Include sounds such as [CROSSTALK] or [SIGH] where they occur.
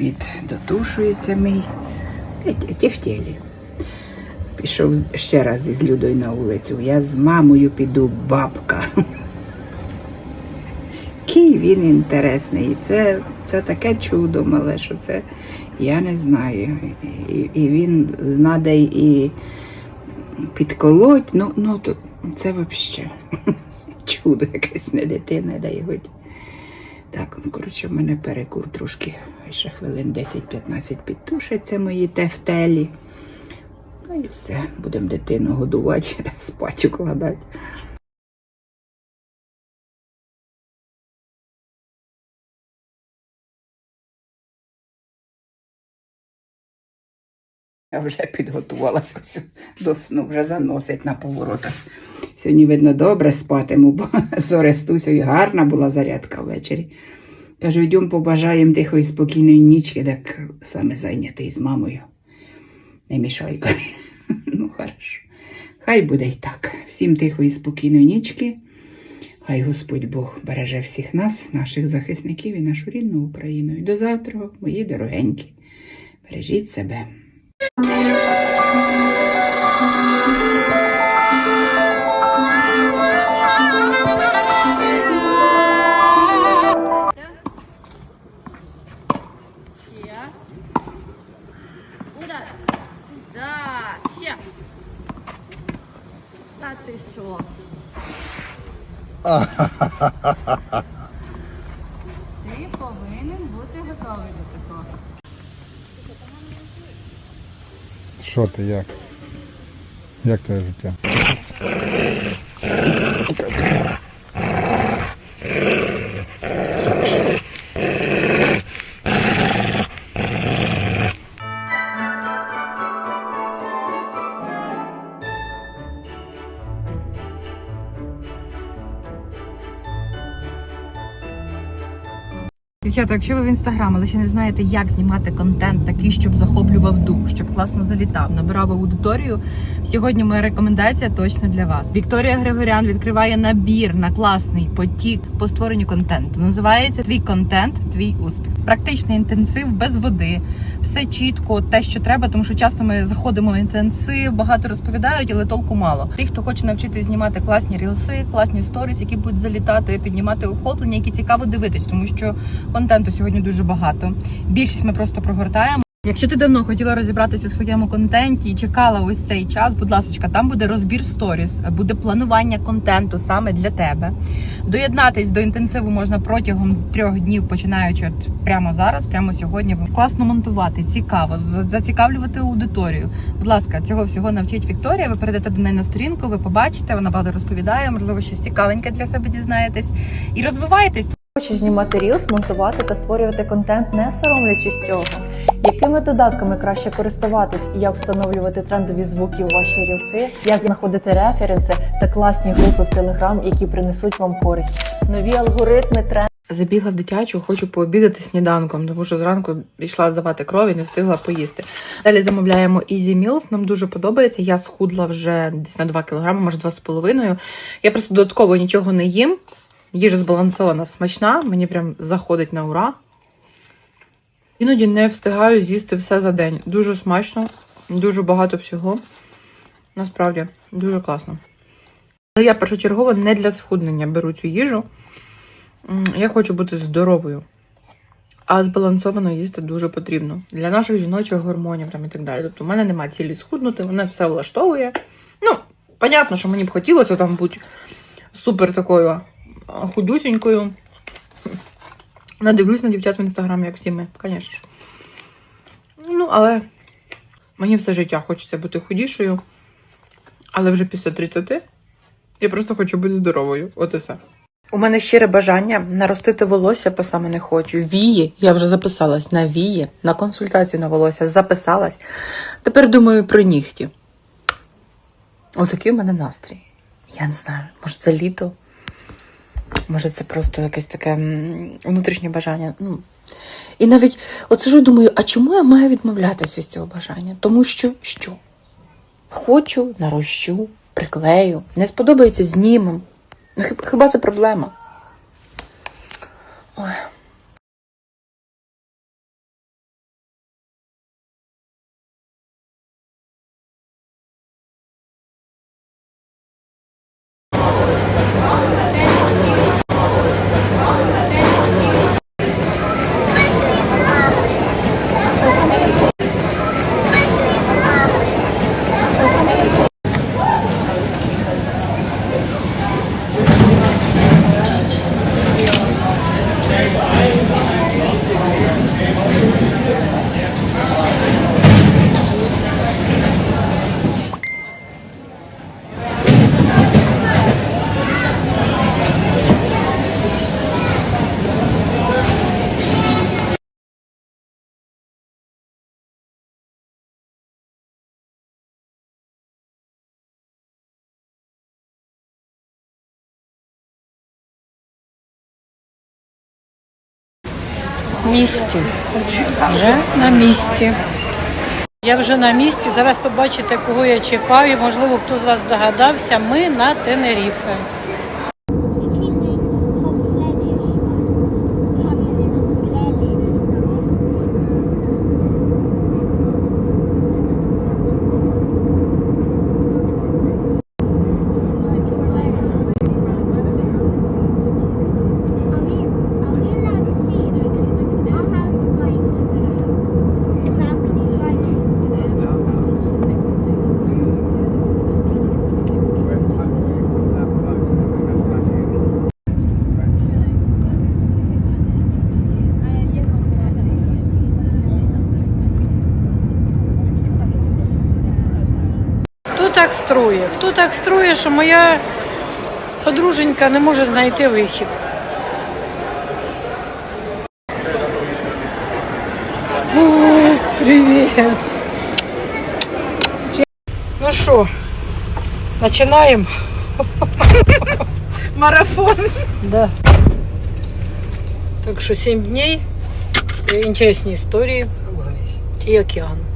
обід дотушується мій. Ті-. Пішов ще раз із Людою на вулицю. Я з мамою піду бабка. Який він інтересний. Це, це таке чудо мале, що це я не знаю. І, і він знаде і підколоть. Ну, ну то це взагалі [LAUGHS] чудо якесь не дитина, дай хоч. Так, ну, коротше, в мене перекур трошки ще хвилин 10-15 підтушиться мої тефтелі. Ну і все, будемо дитину годувати, [LAUGHS] спать укладати. Я вже підготувалася [LAUGHS] до сну, вже заносить на поворотах. Сьогодні, видно, добре спатиму, бо [LAUGHS] з Орестусею гарна була зарядка ввечері. Кажу, йдемо побажаємо тихої спокійної нічки, так саме зайнятий з мамою. Не мішай. [LAUGHS] Ну, хорошо. Хай буде й так. Всім тихої спокійної нічки. Хай Господь Бог береже всіх нас, наших захисників і нашу рідну Україну. І до завтра, мої дорогенькі. Бережіть себе. Удар. Да, ще. Та ти що? Ти повинен бути готовий до такого. Що ти як? Як твоє життя? Дівчата, якщо ви в інстаграм, але ще не знаєте, як знімати контент такий, щоб захоплював дух, щоб класно залітав, набирав аудиторію. Сьогодні моя рекомендація точно для вас. Вікторія Григорян відкриває набір на класний потік по створенню контенту. Називається Твій контент, твій успіх. Практичний інтенсив без води, все чітко, те, що треба, тому що часто ми заходимо в інтенсив, багато розповідають, але толку мало. Ті, хто хоче навчитись знімати класні рілси, класні сторіс, які будуть залітати, піднімати охоплення, які цікаво дивитись, тому що контенту сьогодні дуже багато. Більшість ми просто прогортаємо. Якщо ти давно хотіла розібратися у своєму контенті і чекала ось цей час, будь ласка, там буде розбір сторіс, буде планування контенту саме для тебе. Доєднатись до інтенсиву можна протягом трьох днів, починаючи от прямо зараз, прямо сьогодні. Класно монтувати, цікаво, зацікавлювати аудиторію. Будь ласка, цього всього навчить Вікторія. Ви перейдете до неї на сторінку, ви побачите, вона багато розповідає, можливо, щось цікавеньке для себе дізнаєтесь. І розвивайтесь. Хочеш знімати рілс, монтувати та створювати контент, не соромлячись цього. Якими додатками краще користуватись і як встановлювати трендові звуки у ваші рілси, як знаходити референси та класні групи в Телеграм, які принесуть вам користь, нові алгоритми, тренди. Забігла в дитячу, хочу пообідати сніданком, тому що зранку йшла здавати кров і не встигла поїсти. Далі замовляємо Easy Meals, нам дуже подобається. Я схудла вже десь на 2 кг, може 2,5 Я просто додатково нічого не їм. Їжа збалансована, смачна, мені прям заходить на ура. Іноді не встигаю з'їсти все за день. Дуже смачно, дуже багато всього. Насправді, дуже класно. Але я першочергово не для схуднення беру цю їжу. Я хочу бути здоровою. А збалансовано їсти дуже потрібно для наших жіночих гормонів там і так далі. Тобто, в мене немає цілі схуднути, мене все влаштовує. Ну, понятно, що мені б хотілося там бути супер такою худюсінькою. Надивлюсь на дівчат в інстаграмі, як всі ми, звісно. Ну, але мені все життя хочеться бути худішою. Але вже після 30 я просто хочу бути здоровою. От і все. У мене щире бажання наростити волосся, по саме не хочу. Вії, я вже записалась на вії, на консультацію на волосся записалась. Тепер думаю про нігті. Отакий у мене настрій. Я не знаю, може це літо, може це просто якесь таке внутрішнє бажання. Ну. І навіть от сижу і думаю, а чому я маю відмовлятися від цього бажання? Тому що що? Хочу, нарощу, приклею, не сподобається знімем. Ну, хіба це проблема? Ой. Місці. Вже на місці. Я вже на місці. Зараз побачите, кого я чекаю. Можливо, хто з вас догадався. Ми на Тенеріфе. так строє? Хто так строє, що моя подруженька не може знайти вихід? Ой, привіт! Ну що, починаємо? [LAUGHS] Марафон. Да. Так що 7 днів, і інтересні історії і океан.